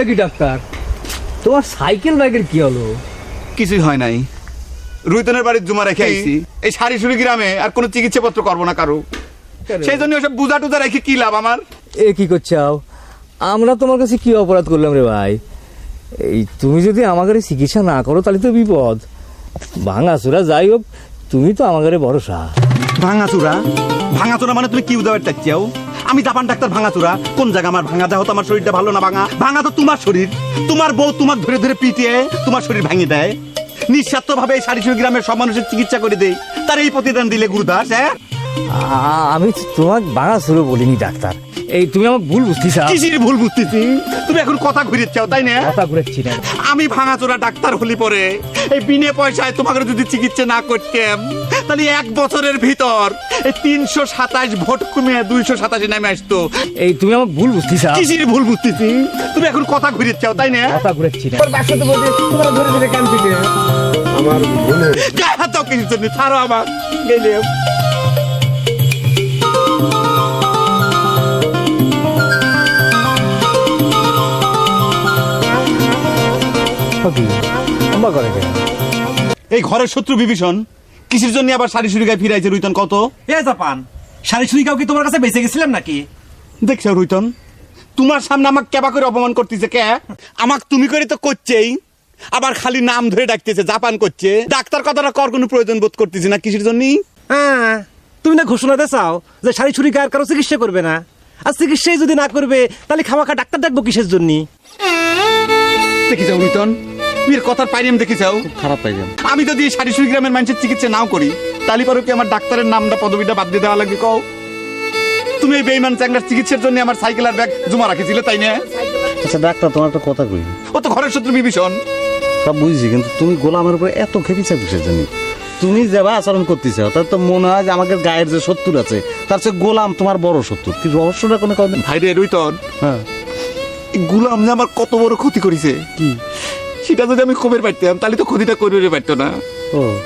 এ কি ডাক্তার? তোমার সাইকেল ব্যাগের কি হলো? কিছুই হয় নাই। রুইতনের বাড়ির জমা রেখে আইছি। এই সারিসুরি গ্রামে আর কোনো চিকিৎসা পত্র করব না কারও। সেই জন্য ওসব বুঝা টুজা রেখে কি লাভ আমার? এ কি করছাও আমরা তোমার কাছে কি অপরাধ করলাম রে ভাই? এই তুমি যদি আমাদের চিকিৎসা না করো তাহলে তো বিপদ। ভাঙাচুরা যাই হোক তুমি তো আমাদের ভরসা। ভাঙাচুরা? ভাঙাচুরা মানে তুমি কি উদাবার চাচ্ছাও আমি জাপান ডাক্তার ভাঙা চোরা কোন জায়গা আমার ভাঙা? দেহ তোমার শরীরটা ভালো না ভাঙা? ভাঙা তো তোমার শরীর। তোমার বউ তোমার ধরে ধরে পিটিয়ে তোমার শরীর ভাঙে দেয়। নিঃস্বার্থ ভাবে এই সাড়ে গ্রামের সব মানুষের চিকিৎসা করে দেয়। তার এই প্রতিদান দিলে গুরুদাস হ্যাঁ? আমি তোমার ভাঙা শুরু বলিনি, ডাক্তার। এই তুমি আমার ভুল বুঝতেছ। কিসির ভুল বুঝতেছি? তুমি এখন কথা ঘুরে চাও তাই না? কথা ঘুরেছি না। আমি ভাঙাচোরা ডাক্তার হলি পরে। এই বিনে পয়সায় তোমাকে যদি চিকিৎসা না করতাম তাহলে এক বছরের ভিতর এই তিনশো সাতাশ ভোট কমে দুইশো সাতাশে নামে আসতো। এই তুমি আমার ভুল বুঝতেছ। কিসির ভুল বুঝতেছি? তুমি এখন কথা ঘুরে চাও তাই না? কথা ঘুরেছি না। আমার ভুলে জন্য? ছাড়ো আমার। গেলে করে এই ঘরের শত্রু বিভীষণ কিসের জন্য আবার সারি সুরি গায়ে ফিরাইছে রুইতন? কত? এ জাপান শাড়ি ছুরি কাউ কি তোমার কাছে বেঁচে গেছিলাম নাকি? দেখছ রুইতন তোমার সামনে আমাকে কেবা করে অপমান করতেছে কে? আমাকে তুমি করে তো করছেই। আবার খালি নাম ধরে ডাকতেছে জাপান করছে। ডাক্তার কথাটা কর কোনো প্রয়োজন বোধ করতেছে না কিসের জন্য হ্যাঁ তুমি না ঘোষণা দিয়ে চাও যে শাড়ি ছুরি গায়ের কারও চিকিৎসা করবে না? আর চিকিৎসাই যদি না করবে তাহলে খামাখা ডাক্তার ডাকবো কিসের জন্য দেখি যাও রুইতন? মেয়ের কথার পাইরিয়াম দেখি যাও। খারাপ পাই আমি যদি সারি সুরি গ্রামের মানুষের চিকিৎসা নাও করি তাহলে পরে কি আমার ডাক্তারের নামটা পদবিটা বাদ দিয়ে দেওয়া লাগবে কও? তুমি এই বেইমান চ্যাংরার চিকিৎসার জন্য আমার সাইকেল আর ব্যাগ জমা রাখেছিলে তাই না? আচ্ছা ডাক্তার তোমার একটা কথা কই। ও তো ঘরের শত্রু বিভীষণ। সব বুঝছি কিন্তু তুমি গোলামের উপরে এত খেপিছা কিসের জন্য? তুমি যেবা আচরণ করতেছ তার তো মনে হয় যে আমাদের গায়ের যে শত্রু আছে তার চেয়ে গোলাম তোমার বড় শত্রু। কি রহস্যটা কোনো ভাই রে রুইতন হ্যাঁ। গুলাম যে আমার কত বড় ক্ষতি করেছে। কি? সেটা যদি আমি খবর পাইতাম তাহলে তো ক্ষতিটা করে পারতো না। ও।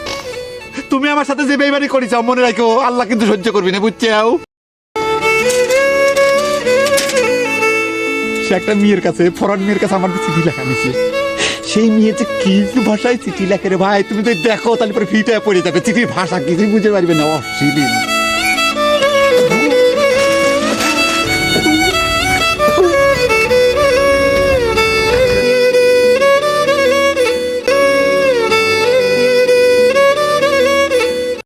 তুমি আমার সাথে যে বেইমানি করেছ মনে রাখো আল্লাহ কিন্তু সহ্য করবি না বুঝছাও? সে একটা মেয়ের কাছে ফরান মেয়ের কাছে আমার চিঠি লেখা নিছে সেই মেয়ে যে কি ভাষায় চিঠি লেখে রে ভাই তুমি তো দেখো তাহলে পরে ফিটা পড়ে যাবে। চিঠির ভাষা কিছুই বুঝতে পারবে না অশ্লীল।